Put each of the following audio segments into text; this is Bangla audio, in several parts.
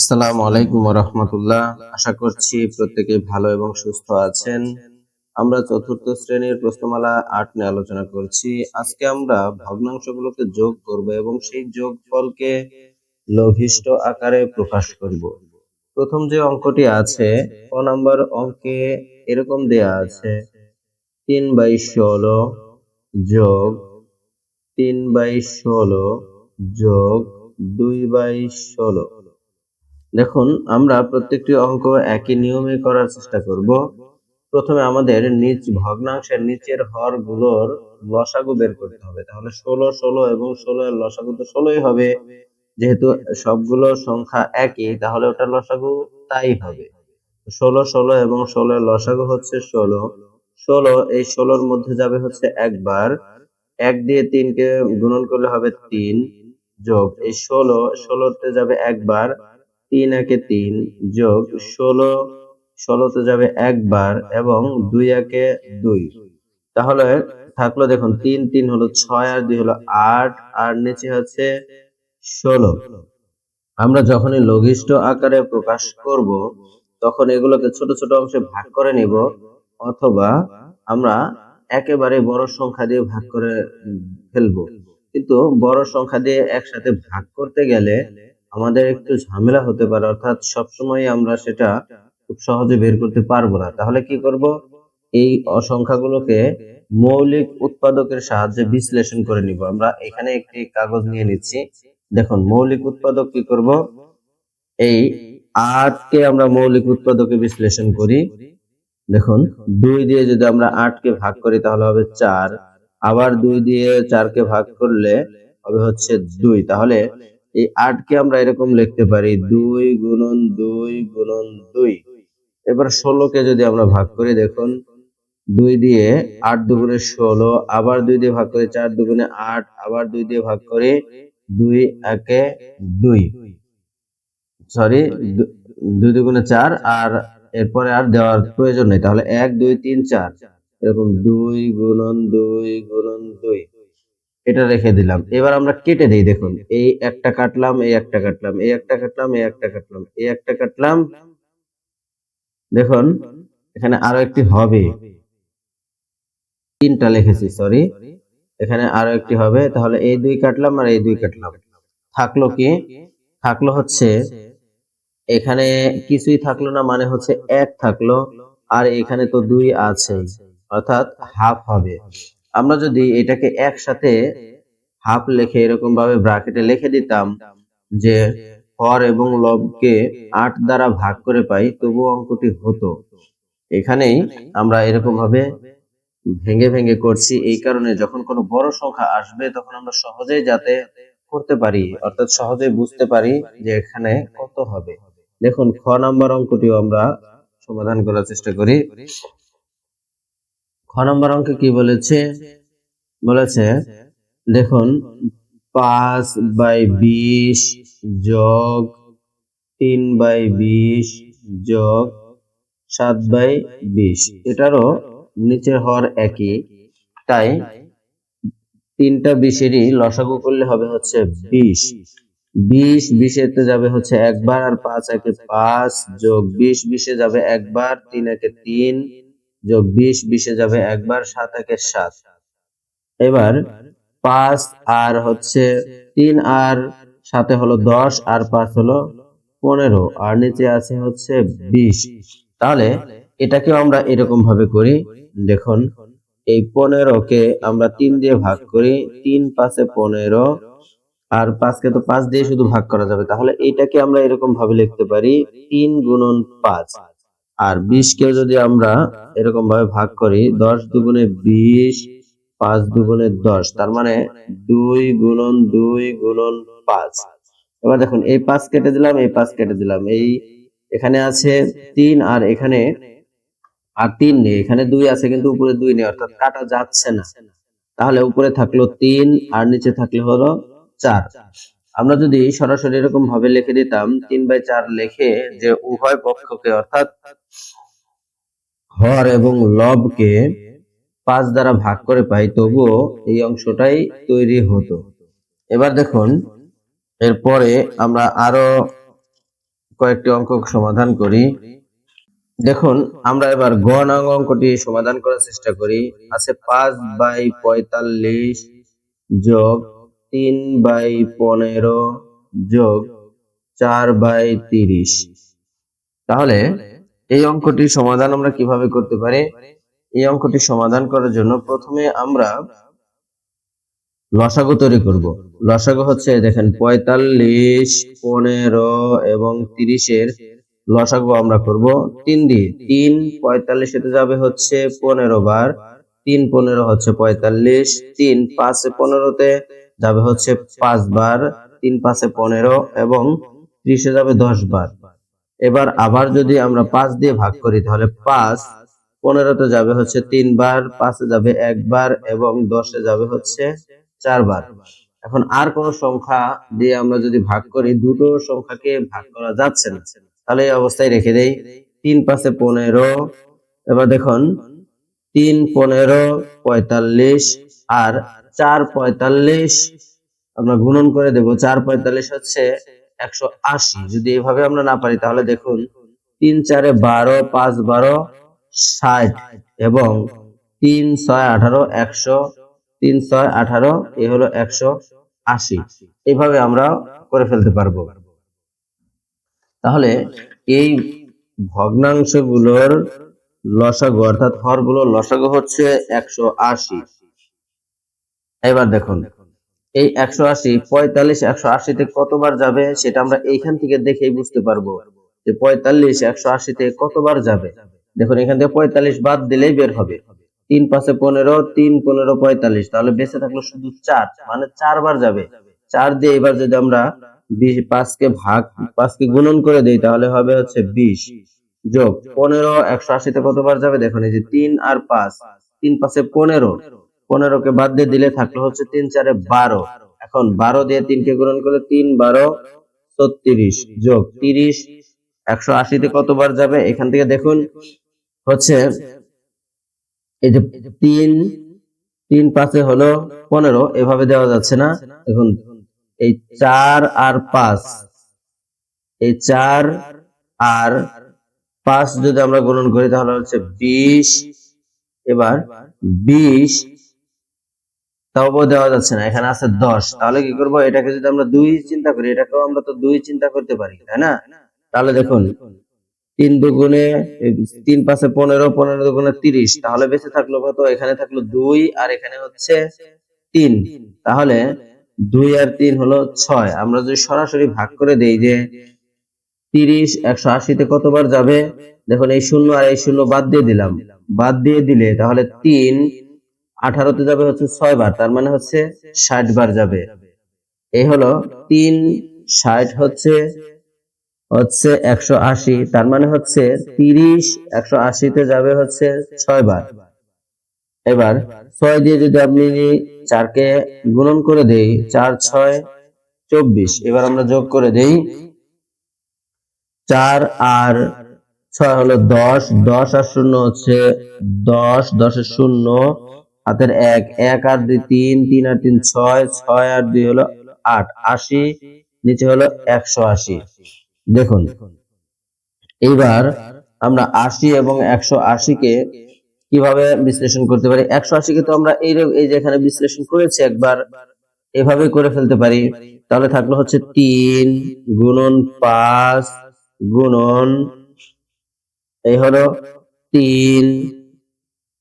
আসসালামু আলাইকুম রহমতুল্লাহ আশা করছি প্রত্যেকে ভালো এবং সুস্থ আছেন। আমরা চতুর্থ শ্রেণির প্রশ্নমালা আট নিয়ে আলোচনা করছি। আজকে আমরা ভগ্নাংশগুলোকে যোগ করব এবং সেই যোগফলকে লঘিষ্ঠ আকারে প্রকাশ করব। প্রথম যে অঙ্কটি আছে, ক নম্বর অঙ্কে এরকম দেয়া আছে, তিন বাই ষোলো যোগ তিন বাই ষোলো যোগ দুই বাই ষোলো। দেখুন, আমরা প্রত্যেকটি অঙ্ক একই নিয়মে করার চেষ্টা করব। প্রথমে আমাদের নিচ ভগ্নাংশের নিচের হরগুলোর লসাগু বের করতে হবে। তাহলে ষোলো ষোলো এবং ষোলো এর লসাগু তো ষোলোই হবে। যেহেতু সবগুলো সংখ্যা একই, তাহলে ওটা লসাগু তাই হবে। ষোলো ষোলো এবং ষোলো এর লসাগু হচ্ছে ষোলো। ষোলো, এই ষোলোর মধ্যে যাবে হচ্ছে একবার। এক দিয়ে তিনকে গুণন করলে হবে তিন যোগ। এই ষোলো, ষোলোতে যাবে একবার। তিন একে তিন যোগ ষোলো, ষোলোতে যাবে একবার এবং দুই একে দুই। তাহলে থাকল দেখুন, তিন তিন হলো ছয় আর দুই হলো আট, আর নিচে হচ্ছে ষোলো। আমরা যখনই লঘিষ্ঠ আকারে প্রকাশ করব, তখন এগুলোকে ছোট ছোট অংশে ভাগ করে নিব, অথবা আমরা একেবারে বড় সংখ্যা দিয়ে ভাগ করে ফেলব। কিন্তু বড় সংখ্যা দিয়ে একসাথে ভাগ করতে গেলে আমাদের একটু ঝামেলা হতে পারে, অর্থাৎ সবসময় আমরা সেটা খুব সহজে বের করতে পারব না। তাহলে কি করব? এই অসংখ্যাগুলোকে মৌলিক উৎপাদকের সাহায্যে বিশ্লেষণ করে নিব। আমরা এখানে একটি কাগজ নিয়ে নিচ্ছি। দেখুন, মৌলিক উৎপাদক কি করব? এই আটকে আমরা মৌলিক উৎপাদকে বিশ্লেষণ করি। দেখুন, দুই দিয়ে যদি আমরা আটকে ভাগ করি তাহলে হবে চার। আবার দুই দিয়ে চারকে ভাগ করলে হবে হচ্ছে দুই। তাহলে এই আটকে আমরা এরকম লিখতে পারি দুই গুণন দুই গুণন দুই। এবার ষোলোকে যদি আমরা ভাগ করি, দেখুন, দুই দিয়ে আট দুগুণে ষোলো, আবার দুই দিয়ে ভাগ করে চার দুগুণে আট, আবার দুই দিয়ে ভাগ করে দুই একে দুই। সরি দুই দুগুণে চার, আর এরপরে আর দেওয়ার প্রয়োজন নেই। তাহলে এক, দুই, তিন, চার। এরকম দুই গুণন দুই গুণন দুই। এটা রেখে দিলাম। এবার আমরা কেটে দিই, দেখুন। এই একটা কাটলাম, এই একটা কাটলাম, এই একটা কাটলাম, এই একটা কাটলাম, এই একটা কাটলাম। দেখুন, এখানে আরও একটি হবে। তিনটা লিখেছি সরি এখানে আরও একটি হবে, তাহলে এই দুই কাটলাম আর এই দুই কাটলাম। থাকল কি? থাকল হচ্ছে, এখানে কিছুই থাকল না মানে হচ্ছে এক থাকল, আর এখানে তো দুই আছে, অর্থাৎ হাফ হবে। আমরা যদি এটাকে একসাথে হাফ লিখে এরকম ভাবে ব্রাকেটে লিখে দিতাম যে হর এবং লবকে আট দ্বারা ভাগ করে পাই তবু অঙ্কটি হতো। এখানেই আমরা এরকম ভাবে ভেঙে ভেঙে করছি। এই কারণে যখন কোনো বড় সংখ্যা আসবে, তখন আমরা সহজেই যাতে করতে পারি, অর্থাৎ সহজেই বুঝতে পারি যে এখানে কত হবে। দেখুন, খ নাম্বার অঙ্কটিও আমরা সমাধান করার চেষ্টা করি। খ নম্বর অঙ্কে কি বলেছে? বলেছে, দেখুন, পাঁচ বাই বিশ যোগ তিন বাই বিশ যোগ সাত বাই বিশ। এটারও নিচের হওয়ার একই। তাই তিনটা বিশেরই লসাগু করলে হবে হচ্ছে বিশ। বিশ বিশেতে যাবে হচ্ছে একবার আর পাঁচ একে পাঁচ যোগ বিশ বিশে যাবে একবার, তিন একে তিন যোগ বিশ, বিশে যাবে একবার, সাত একে সাত। এবার পাঁচ আর হচ্ছে তিন আর সাথে হলো দশ, আর পাঁচ হলো পনেরো, আর নিচে আছে হচ্ছে বিশ। তাহলে এটাকেও আমরা এরকম ভাবে করি, দেখুন, এই পনেরোকে আমরা তিন দিয়ে ভাগ করি, তিন পাঁচে পনেরো, আর পাঁচকে তো পাঁচ দিয়ে শুধু ভাগ করা যাবে। তাহলে এটাকে আমরা এরকম ভাবে লিখতে পারি, তিন গুণন পাঁচ। আর কেও যদি আমরা এরকম ভাবে ভাগ করি, দশ দুগুণে বিশ, পাঁচ দুগুণে দশ, তার মানে দুই গুণন দুই গুণন পাঁচ। এবার দেখুন, এই পাঁচ কেটে দিলাম, এই পাঁচ কেটে দিলাম, এই এখানে আছে তিন আর এখানে আর তিন নেই, এখানে দুই আছে কিন্তু উপরে দুই নেই, অর্থাৎ কাটা যাচ্ছে না। তাহলে উপরে থাকল তিন আর নিচে থাকলে হলো চার। আমরা যদি সরাসরি এরকম ভাবে লিখে দিতাম, তিন বাই চার লিখে যে উভয় পক্ষকে অর্থাৎ হর এবং লবকে পাঁচ দ্বারা ভাগ করে পাই, তবুও এই অংশটাই তৈরি হতো। এবার দেখুন, এরপরে আমরা আরও কয়েকটি অঙ্ক সমাধান করি। দেখুন, আমরা এবার গ নং অঙ্কটি সমাধান করার চেষ্টা করি। আছে পাঁচ বাই পঁয়তাল্লিশ যোগ তিন বাই পনেরো যোগ চার বাই তিরিশ। তাহলে এই অঙ্কটি সমাধান আমরা কীভাবে করতে পারি? এই অঙ্কটি সমাধান করার জন্য প্রথমে আমরা লসাগু তৈরি করব। লসাগু হচ্ছে দেখেন পঁয়তাল্লিশ, পনেরো এবং তিরিশের লসাগু আমরা করব তিন দিয়ে। তিন পঁয়তাল্লিশ যাবে হচ্ছে পনেরো বার। তিন পনেরো হচ্ছে পঁয়তাল্লিশ, তিন পাঁচে পনেরোতে যাবে হচ্ছে পাঁচ বার, তিন পাঁচে পনেরো এবং ত্রিশে যাবে দশ বার। এবার আবার যদি আমরা পাঁচ দিয়ে ভাগ করি, তাহলে পাঁচ, পনেরোতে যাবে হচ্ছে তিনবার পাঁচে যাবে একবার এবং দশে যাবে হচ্ছে চারবার এখন আর কোন সংখ্যা দিয়ে আমরা যদি ভাগ করি, দুটো সংখ্যাকে ভাগ করা যাচ্ছে না। তাহলে এই অবস্থায় রেখে দেই, তিন পাঁচে পনেরো, এবার দেখুন, তিন, পনেরো, পঁয়তাল্লিশ আর চার পঁয়তাল্লিশ। আমরা গুণন করে দেব, চার পঁয়তাল্লিশ হচ্ছে একশো আশি। যদি এভাবে আমরা না পারি, তাহলে দেখুন, তিন চারে বারো, পাঁচ বারো, ষাট এবং তিন ছয় আঠারো, একশো, তিন ছয় আঠারো, এ হলো একশো আশি। এইভাবে আমরা করে ফেলতে পারব। তাহলে এই ভগ্নাংশগুলোর লসাগু, অর্থাৎ হরগুলোর লসাগু হচ্ছে একশো আশি। এবার দেখুন, এই একশো আশি, পঁয়তাল্লিশ, একশো আশিতে কতবার যাবে সেটা আমরা এইখান থেকে দেখেই বুঝতে পারব যে পঁয়তাল্লিশ, একশো আশিতে কতবার যাবে। দেখুন, এখান থেকে পঁয়তাল্লিশ বাদ দিলেই বের হবে। তিন পাঁচে পনেরো, তিন পনেরো পঁয়তাল্লিশ, তাহলে বেঁচে থাকল শুধু চার মানে চারবার যাবে। চার দিয়ে এবার যদি আমরা বিশ, পাঁচকে ভাগ, পাঁচকে গুণন করে দিই, তাহলে হবে হচ্ছে বিশ। যোগ পনেরো, একশো আশিতে কতবার যাবে? দেখুন, এই যে তিন আর পাঁচ, তিন পাঁচে পনেরো পনেরোকে বাদ দিয়ে দিলে থাকল হচ্ছে তিন চারে বারো। এখন বারো দিয়ে তিনকে গুণন করলে তিন বারো ছত্রিশ যোগ তিরিশ, একশো আশিতে কতবার যাবে? এখান থেকে দেখুন, হচ্ছে এই যে তিন তিন পাঁচে হলো পনেরো, এভাবে দেওয়া যাচ্ছে না। দেখুন, এই চার আর পাঁচ, এই চার আর পাঁচ যদি আমরা গুণন করি তাহলে হচ্ছে বিশ, এবার বিশ তাও দেওয়া যাচ্ছে না, এখানে আছে দশ। তাহলে কি করব? এটাকে যদি আমরা দুই চিন্তা করি, এটাকেও আমরা তো দুই চিন্তা করতে পারি, তাই না? তাহলে দেখুন, তিন দুগুণে তিন পাঁচে পনেরো পনেরো দুগুণে তিরিশ, তাহলে বেঁচে থাকল কত? এখানে থাকল দুই, আর এখানে হচ্ছে তিন। তাহলে দুই আর তিন হলো ছয়। আমরা যদি সরাসরি ভাগ করে দেই যে তিরিশ, একশো আশিতে কতবার যাবে? দেখুন, এই শূন্য আর এই শূন্য বাদ দিয়ে দিলাম। বাদ দিয়ে দিলে তাহলে তিন আঠারোতে যাবে হচ্ছে ছয় বার তার মানে হচ্ছে ষাট বার যাবে। এই হলো তিন, ষাট হচ্ছে হচ্ছে একশো আশি, তার মানে হচ্ছে তিরিশ, একশো আশিতে যাবে হচ্ছে ছয় বার এবার ছয় দিয়ে যদি আপনি চারকে গুণন করে দেই, চার, ছয়, চব্বিশ, এবার আমরা যোগ করে দেই, চার আর ছয় হলো দশ দশ আর শূন্য হচ্ছে দশ, দশের শূন্য হাতের এক এক আর দুই তিন তিন আর তিন ছয় ছয় আর দুই হলো আট, আশি, নিচে হলো একশো আশি। দেখুন, এইবার আমরা আশি এবং একশো আশিকে কীভাবে বিশ্লেষণ করতে পারি? একশো আশিকে তো আমরা এই এই যে এখানে বিশ্লেষণ করেছি একবার, এভাবে করে ফেলতে পারি। তাহলে থাকল হচ্ছে তিন গুণন পাঁচ গুণন, এই হলো তিন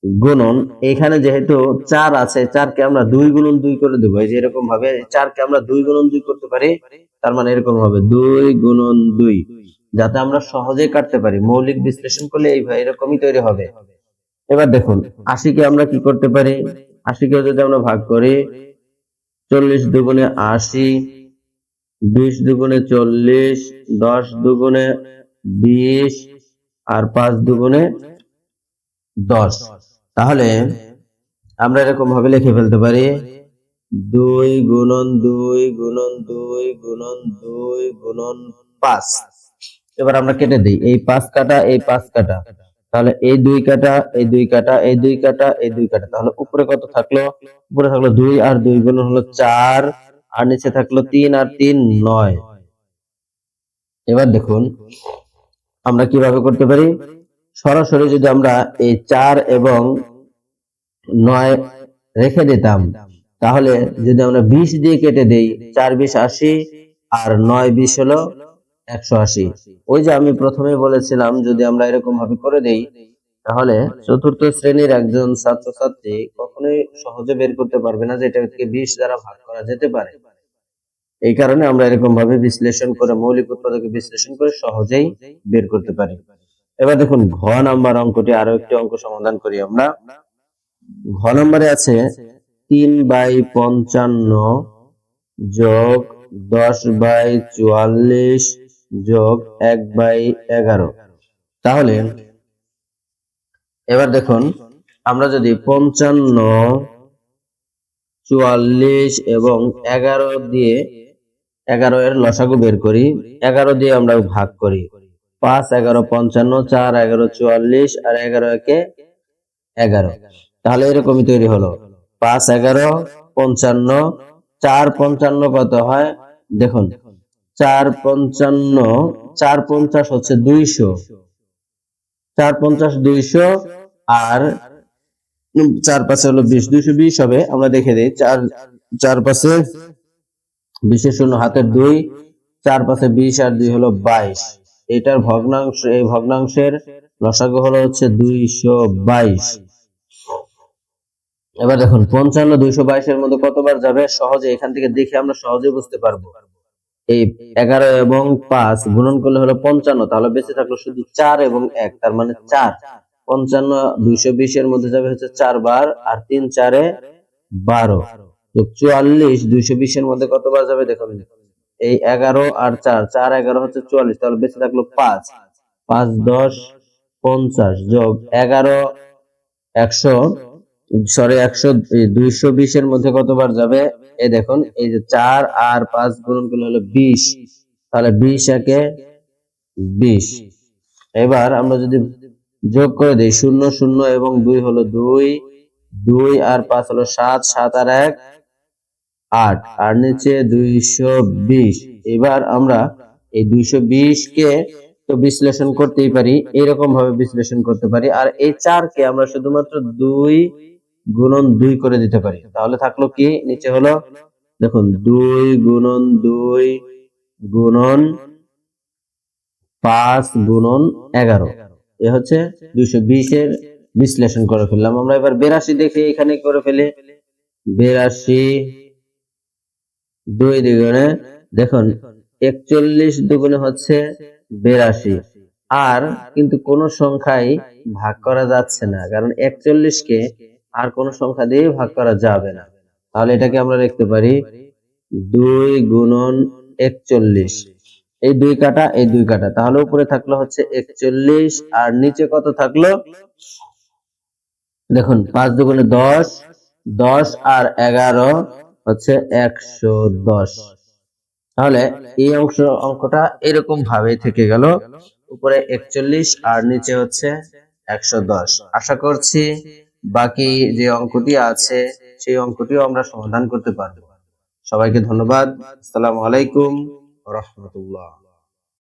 গুণন, এখানে যেহেতু চার আছে, চারকে আমরা দুই গুণন দুই করে দেবো। এই যে এরকম ভাবে চারকে আমরা দুই গুণন দুই করতে পারি, তার মানে এরকম হবে দুই গুণন দুই, যাতে আমরা সহজে কাটতে পারি। মৌলিক বিশ্লেষণ করলে এই এরকমই তৈরি হবে। এবার দেখুন, আশিকে আমরা কি করতে পারি? আশিকে যদি আমরা ভাগ করি, চল্লিশ দুগুণে আশি, বিশ দুগুণে চল্লিশ, দশ দুগুণে বিশ, আর পাঁচ দুগুণে দশ। তাহলে আমরা এরকম ভাবে লিখে ফেলতে পারি দুই গুণন দুই গুণন দুই গুণন দুই গুণন পাঁচ। এবার আমরা কেটে দিই। এই পাঁচ কাটা, এই পাঁচ কাটা। তাহলে এই দুই কাটা, এই দুই কাটা, এই দুই কাটা, এই দুই কাটা। তাহলে উপরে কত থাকল? উপরে থাকল দুই আর দুই গুণ হলো চার, আর নিচে থাকল তিন আর তিন নয়। এবার দেখুন, আমরা কীভাবে করতে পারি? সরাসরি যদি আমরা এই চার এবং নয় রেখে দিতাম। তাহলে যদি আমরা বিশ দিয়ে কেটে দেই, চার বিশ আশি আর নয় বিশ হলো একশো আশি। ওই যে আমি প্রথমে বলেছিলাম, যদি আমরা এরকম ভাবে করে দেই, তাহলে চতুর্থ শ্রেণির একজন ছাত্রছাত্রী কখনোই সহজে বের করতে পারবে না যে এটাকে বিশ দ্বারা ভাগ করা যেতে পারে। এই কারণে আমরা এরকম ভাবে বিশ্লেষণ করে, মৌলিক উৎপাদকে বিশ্লেষণ করে সহজেই বের করতে পারি। এবার দেখুন, ঘ নাম্বার অঙ্কটি আরও একটি অঙ্ক সমাধান করি আমরা। ঘ নম্বরে আছে তিন বাই পঞ্চান্ন যোগ দশ বাই চুয়াল্লিশ যোগ এক বাই এগারো। তাহলে এবার দেখুন, আমরা যদি পঞ্চান্ন, চুয়াল্লিশ এবং এগারো দিয়ে এগারো এর লসাগু বের করি, এগারো দিয়ে আমরা ভাগ করি। পাঁচ, এগারো, পঞ্চান্ন, চার, এগারো, চুয়াল্লিশ আর এগারো একে এগারো। তাহলে এরকমই তৈরি হলো। পাঁচ এগারো, পঞ্চান্ন, চার পঞ্চান্ন কত হয়? দেখুন, চার পঞ্চান্ন, চার পঞ্চাশ হচ্ছে দুইশো। চার পঞ্চাশ দুইশো আর চার পাশে হলো বিশ। দুইশো বিশ হবে, আমরা দেখে দিই। চার চার পাশে বিশের শূন্য, হাতের দুই, চার পাশে বিশ আর দুই হলো বাইশ। এটার ভগ্নাংশ, এই ভগ্নাংশের লসাগু হলো হচ্ছে দুইশো বাইশ। এবার দেখুন, পঞ্চান্ন দুইশো বাইশের মধ্যে কতবার যাবে? সহজে এখান থেকে দেখে আমরা সহজে বুঝতে পারব। এই এগারো এবং পাঁচ গুণন করলে হলো পঞ্চান্ন, তাহলে বেঁচে থাকল শুধু চার এবং এক, তার মানে চার। পঞ্চান্ন দুইশো বিশের মধ্যে যাবে হচ্ছে চার বার আর তিন চারে বারো। তো চুয়াল্লিশ দুইশো বিশের মধ্যে কতবার যাবে দেখুন? এই এগারো আর চার চার এগারো হচ্ছে চুয়াল্লিশ, তাহলে বেঁচে থাকল পাঁচ। পাঁচ দশ পঞ্চাশ যোগ এগারো একশো সরি, একশো দুইশো বিশের মধ্যে কতবার যাবে? এই দেখুন, এই যে চার আর পাঁচ গুণন করলে হলো বিশ। তাহলে বিশ একে বিশ। এবার আমরা যদি যোগ করে দিই, শূন্য শূন্য এবং দুই হলো দুই। দুই আর পাঁচ হলো সাত সাত আর এক, আট। আর নিচে দুইশো বিশ। এবার আমরা এই দুইশো বিশ কে তো বিশ্লেষণ করতেই পারি এরকম ভাবে বিশ্লেষণ করতে পারি। আর এই চার কে আমরা শুধুমাত্র দুই গুণন দুই করে দিতে পারি। তাহলে থাকল কি? নিচে হলো, দেখুন, দুই গুণন দুই গুণন পাঁচ গুণন এগারো। এ হচ্ছে দুইশো বিশের বিশ্লেষণ করে ফেললাম। আমরা এবার বেরাশি দেখে, এখানে করে ফেলে? বেরাশি দুই দ্বিগুণে, দেখুন, একচল্লিশ দুগুণে হচ্ছে বেরাশি। আর কিন্তু কোন সংখ্যাই ভাগ করা যাচ্ছে না, কারণ একচল্লিশ কে আর কোন সংখ্যা দিয়ে ভাগ করা যাবে না। তাহলে এটাকে আমরা লিখতে পারি দুই গুণন একচল্লিশ। এই দুই কাটা, এই দুই কাটা। তাহলে উপরে থাকল হচ্ছে একচল্লিশ, আর নিচে কত থাকল? দেখুন, পাঁচ দুগুণে দশ দশ আর এগারো হচ্ছে একশো দশ। তাহলে এই অংশ, অঙ্কটা এরকম ভাবে থেকে গেল। উপরে একচল্লিশ আর নিচে হচ্ছে একশো দশ। আশা করছি বাকি যে অঙ্কটি আছে, সেই অঙ্কটিও আমরা সমাধান করতে পারব। সবাইকে ধন্যবাদ। আসসালামু আলাইকুম রহমতুল্লাহ।